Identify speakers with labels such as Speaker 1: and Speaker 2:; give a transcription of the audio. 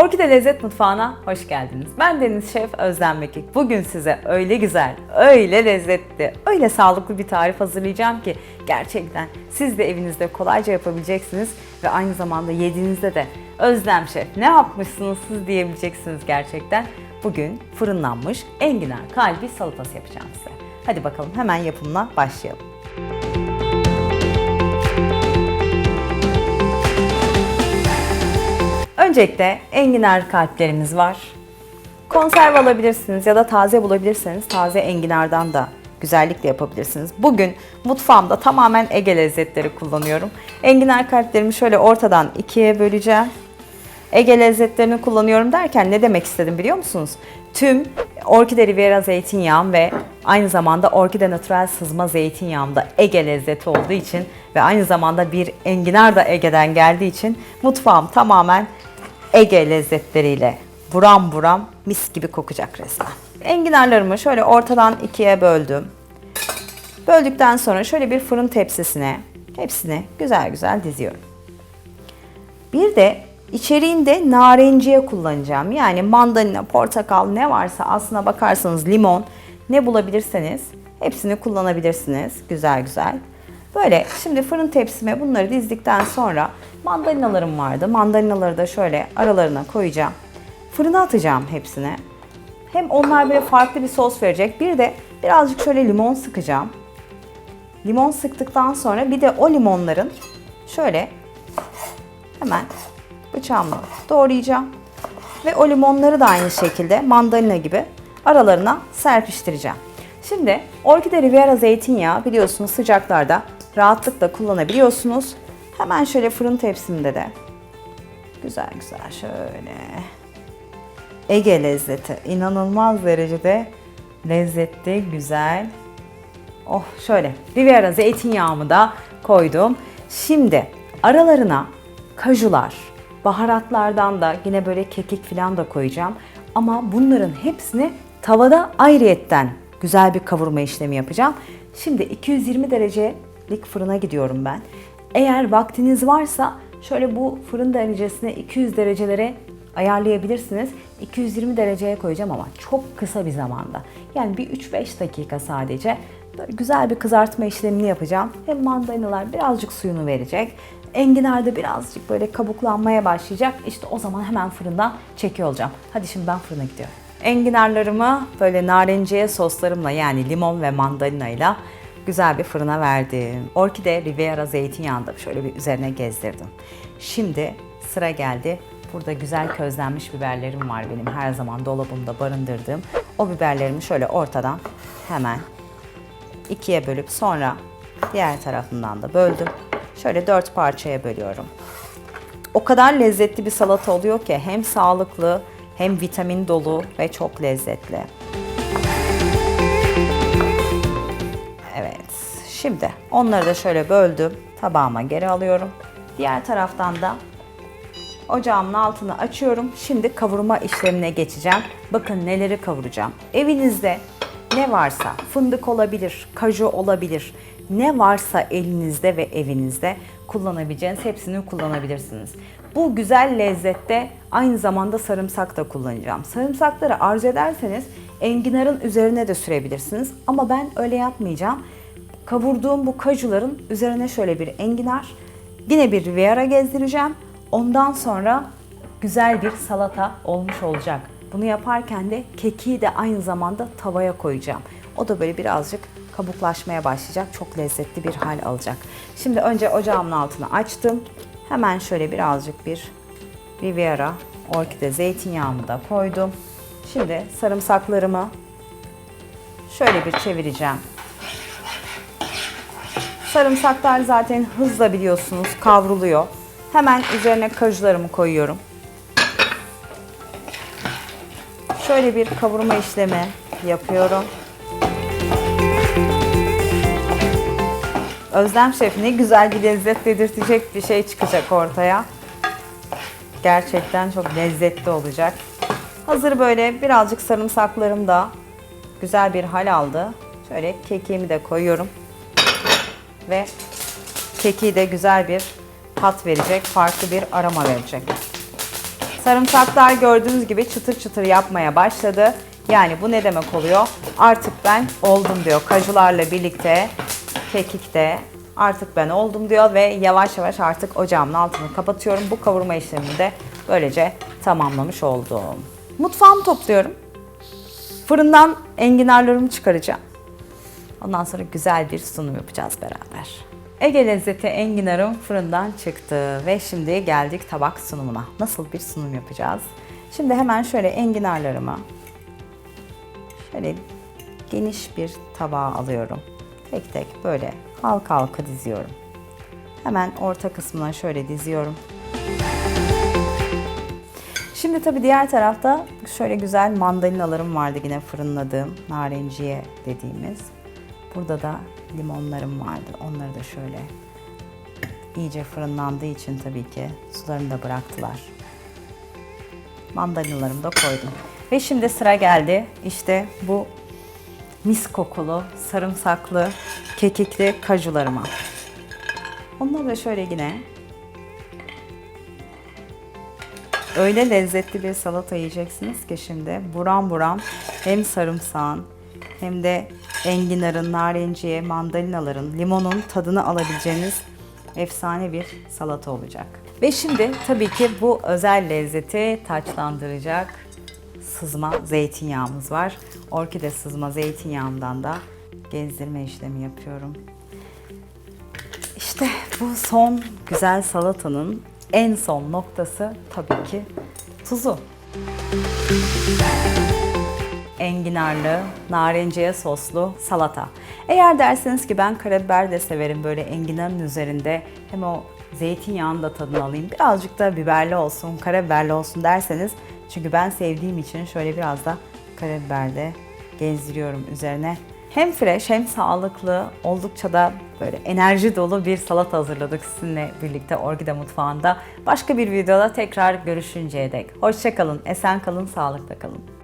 Speaker 1: Orkide Lezzet Mutfağı'na hoş geldiniz. Ben Deniz Şef Özlem Mekik. Bugün size öyle güzel, öyle lezzetli, öyle sağlıklı bir tarif hazırlayacağım ki gerçekten siz de evinizde kolayca yapabileceksiniz ve aynı zamanda yediğinizde de Özlem Şef ne yapmışsınız siz diyebileceksiniz gerçekten. Bugün fırınlanmış enginar kalbi salatası yapacağım size. Hadi bakalım hemen yapımına başlayalım. Öncelikle enginar kalplerimiz var. Konserve alabilirsiniz ya da taze bulabilirseniz taze enginardan da güzellikle yapabilirsiniz. Bugün mutfağımda tamamen Ege lezzetleri kullanıyorum. Enginar kalplerimi şöyle ortadan ikiye böleceğim. Ege lezzetlerini kullanıyorum derken ne demek istedim biliyor musunuz? Tüm Orkide Riviera zeytinyağım ve aynı zamanda Orkide Natural sızma zeytinyağım da Ege lezzeti olduğu için ve aynı zamanda bir enginar da Ege'den geldiği için mutfağım tamamen Ege lezzetleriyle buram buram mis gibi kokacak resmen. Enginarlarımı şöyle ortadan ikiye böldüm. Böldükten sonra şöyle bir fırın tepsisine hepsini güzel güzel diziyorum. Bir de içeriğinde narenciye kullanacağım. Yani mandalina, portakal ne varsa aslına bakarsanız limon ne bulabilirseniz hepsini kullanabilirsiniz. Güzel güzel. Böyle şimdi fırın tepsime bunları dizdikten sonra mandalinalarım vardı. Mandalinaları da şöyle aralarına koyacağım. Fırına atacağım hepsini. Hem onlar böyle farklı bir sos verecek. Bir de birazcık şöyle limon sıkacağım. Limon sıktıktan sonra bir de o limonların şöyle hemen bıçağımla doğrayacağım. Ve o limonları da aynı şekilde mandalina gibi aralarına serpiştireceğim. Şimdi Orkide Riviera zeytinyağı biliyorsunuz sıcaklarda rahatlıkla kullanabiliyorsunuz. Hemen şöyle fırın tepsimde de güzel güzel şöyle Ege lezzeti inanılmaz derecede lezzetli, güzel. Oh şöyle Riviera zeytinyağımı da koydum. Şimdi aralarına kajular, baharatlardan da yine böyle kekik falan da koyacağım. Ama bunların hepsini tavada ayrıyetten güzel bir kavurma işlemi yapacağım. Şimdi 220 derecelik fırına gidiyorum ben. Eğer vaktiniz varsa şöyle bu fırın derecesine 200 derecelere ayarlayabilirsiniz. 220 dereceye koyacağım ama çok kısa bir zamanda. Yani bir 3-5 dakika sadece. Böyle güzel bir kızartma işlemini yapacağım. Hem mandalinalar birazcık suyunu verecek. Enginar da birazcık böyle kabuklanmaya başlayacak. İşte o zaman hemen fırından çekiyor olacağım. Hadi şimdi ben fırına gidiyorum. Enginarlarımı böyle narenciye soslarımla yani limon ve mandalinayla güzel bir fırına verdim. Orkide Riviera zeytinyağını da şöyle bir üzerine gezdirdim. Şimdi sıra geldi. Burada güzel közlenmiş biberlerim var benim her zaman dolabımda barındırdığım. O biberlerimi şöyle ortadan hemen ikiye bölüp sonra diğer tarafından da böldüm. Şöyle dört parçaya bölüyorum. O kadar lezzetli bir salata oluyor ki hem sağlıklı hem vitamin dolu ve çok lezzetli. Şimdi onları da şöyle böldüm. Tabağıma geri alıyorum. Diğer taraftan da ocağımın altını açıyorum. Şimdi kavurma işlemine geçeceğim. Bakın neleri kavuracağım. Evinizde ne varsa fındık olabilir, kaju olabilir. Ne varsa elinizde ve evinizde kullanabileceğiniz hepsini kullanabilirsiniz. Bu güzel lezzette aynı zamanda sarımsak da kullanacağım. Sarımsakları arzu ederseniz enginarın üzerine de sürebilirsiniz. Ama ben öyle yapmayacağım. Kavurduğum bu kajuların üzerine şöyle bir enginar, yine bir Riviera gezdireceğim. Ondan sonra güzel bir salata olmuş olacak. Bunu yaparken de kekiği de aynı zamanda tavaya koyacağım. O da böyle birazcık kabuklaşmaya başlayacak. Çok lezzetli bir hal alacak. Şimdi önce ocağımın altını açtım. Hemen şöyle birazcık bir Riviera orkide zeytinyağımı da koydum. Şimdi sarımsaklarımı şöyle bir çevireceğim. Sarımsaklar zaten hızla biliyorsunuz kavruluyor. Hemen üzerine kajularımı koyuyorum. Şöyle bir kavurma işlemi yapıyorum. Özlem Şef ne güzel bir lezzet dedirtecek bir şey çıkacak ortaya. Gerçekten çok lezzetli olacak. Hazır böyle birazcık sarımsaklarım da güzel bir hal aldı. Şöyle kekiğimi de koyuyorum. Ve kekiği de güzel bir tat verecek, farklı bir aroma verecek. Sarımsaklar gördüğünüz gibi çıtır çıtır yapmaya başladı. Yani bu ne demek oluyor? Artık ben oldum diyor. Kajularla birlikte kekik de artık ben oldum diyor ve yavaş yavaş artık ocağımın altını kapatıyorum. Bu kavurma işlemini de böylece tamamlamış oldum. Mutfağımı topluyorum. Fırından enginarlarımı çıkaracağım. Ondan sonra güzel bir sunum yapacağız beraber. Ege lezzeti enginarım fırından çıktı ve şimdi geldik tabak sunumuna. Nasıl bir sunum yapacağız? Şimdi hemen şöyle enginarlarımı şöyle geniş bir tabağa alıyorum. Tek tek böyle halka halka diziyorum. Hemen orta kısmına şöyle diziyorum. Şimdi tabii diğer tarafta şöyle güzel mandalinalarım vardı yine fırınladığım narenciye dediğimiz. Burada da limonlarım vardı. Onları da şöyle iyice fırınlandığı için tabii ki sularını da bıraktılar. Mandalinalarımı da koydum. Ve şimdi sıra geldi işte bu mis kokulu, sarımsaklı, kekikli kajularıma. Onları da şöyle yine öyle lezzetli bir salata yiyeceksiniz ki şimdi buram buram hem sarımsağın hem de enginarın, narenciye, mandalinaların, limonun tadını alabileceğiniz efsane bir salata olacak. Ve şimdi tabii ki bu özel lezzeti taçlandıracak sızma zeytinyağımız var. Orkide sızma zeytinyağından da gezdirme işlemi yapıyorum. İşte bu son güzel salatanın en son noktası tabii ki tuzu. Enginarlı, narenciye soslu salata. Eğer derseniz ki ben karabiber de severim böyle enginarın üzerinde hem o zeytinyağının da tadını alayım. Birazcık da biberli olsun, karabiberli olsun derseniz çünkü ben sevdiğim için şöyle biraz da karabiber de gezdiriyorum üzerine. Hem fresh hem sağlıklı, oldukça da böyle enerji dolu bir salata hazırladık sizinle birlikte Orgide Mutfağı'nda. Başka bir videoda tekrar görüşünceye dek. Hoşçakalın, esen kalın, sağlıkla kalın.